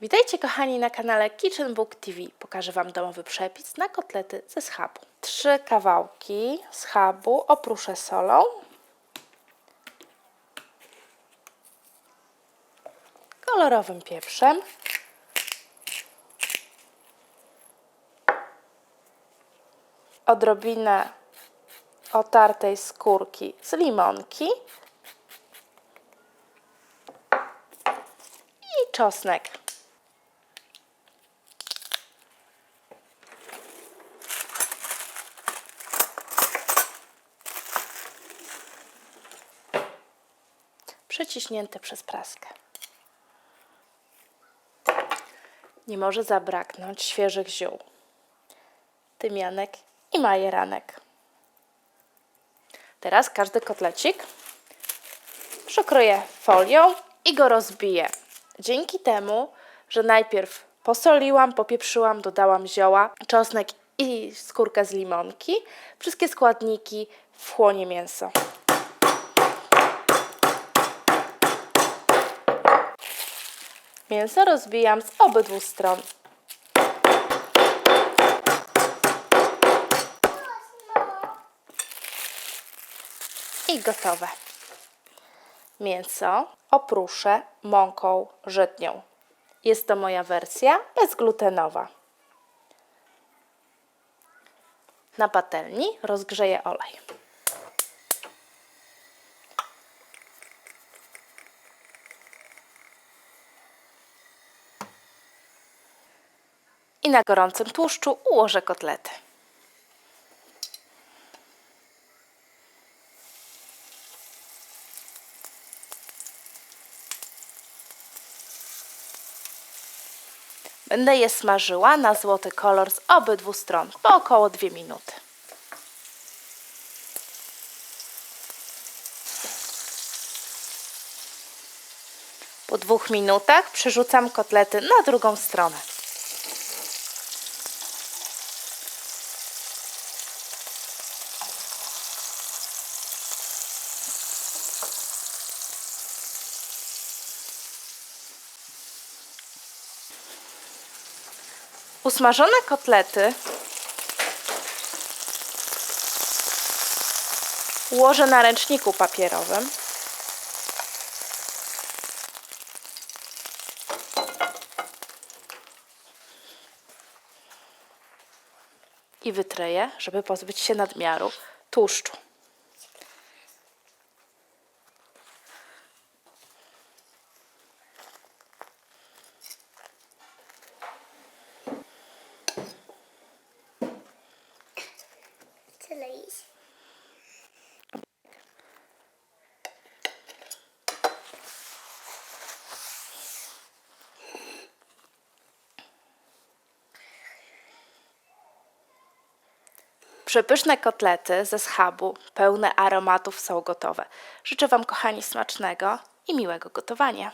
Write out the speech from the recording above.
Witajcie kochani na kanale Kitchen Book TV. Pokażę Wam domowy przepis na kotlety ze schabu. Trzy kawałki schabu opruszę solą. Kolorowym pieprzem. Odrobinę otartej skórki z limonki. i czosnek. Przeciśnięte przez praskę. Nie może zabraknąć świeżych ziół, tymianek i majeranek. Teraz każdy kotlecik przekroję folią i go rozbiję. Dzięki temu, że najpierw posoliłam, popieprzyłam, dodałam zioła, czosnek i skórkę z limonki, wszystkie składniki wchłonie mięso. Mięso rozbijam z obydwu stron. I gotowe. Mięso opruszę mąką żytnią. Jest to moja wersja bezglutenowa. Na patelni rozgrzeję olej. Na gorącym tłuszczu ułożę kotlety. Będę je smażyła na złoty kolor z obydwu stron po około 2 minuty. Po dwóch minutach przerzucam kotlety na drugą stronę. Usmażone kotlety ułożę na ręczniku papierowym. I wytreję, żeby pozbyć się nadmiaru tłuszczu. Przepyszne kotlety ze schabu, pełne aromatów są gotowe. Życzę Wam, kochani, smacznego i miłego gotowania.